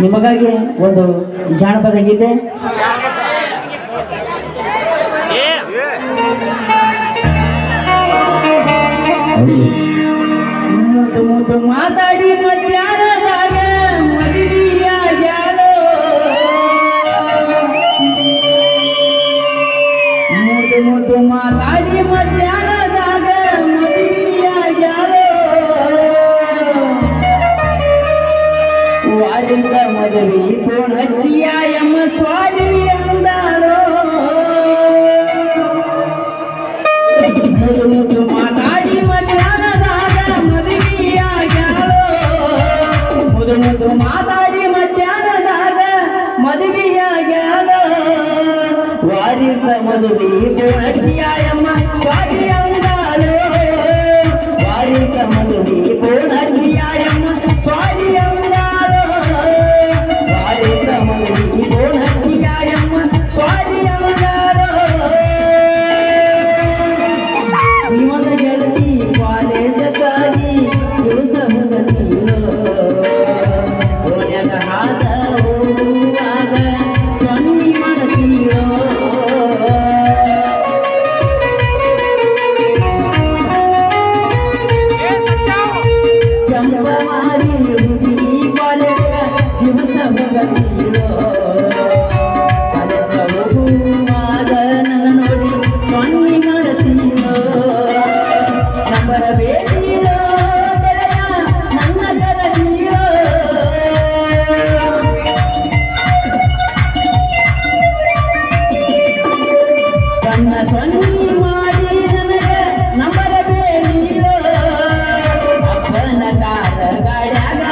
ನಿಮಗಾಗಿ ಒಂದು ಜಾನಪದ ಗೀತೆ Yeah. வீட்டு நச்சியாயம்மா வாரி அந்தாலும் நீ போன நச்சியாயம்மா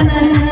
ನನ್ನ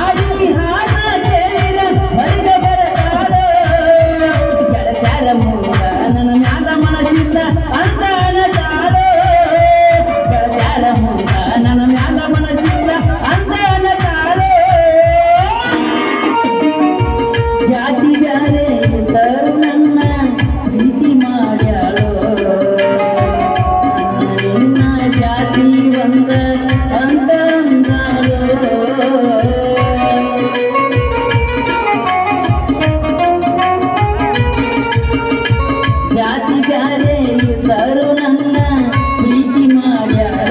Yeah.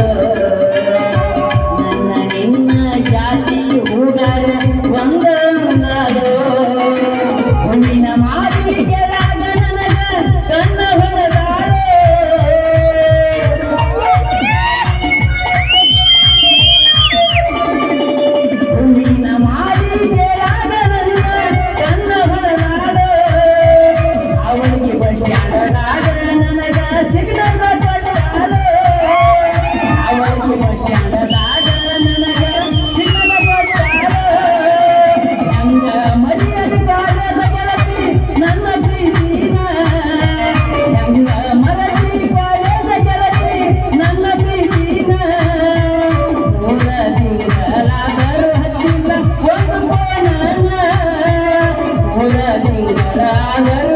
Another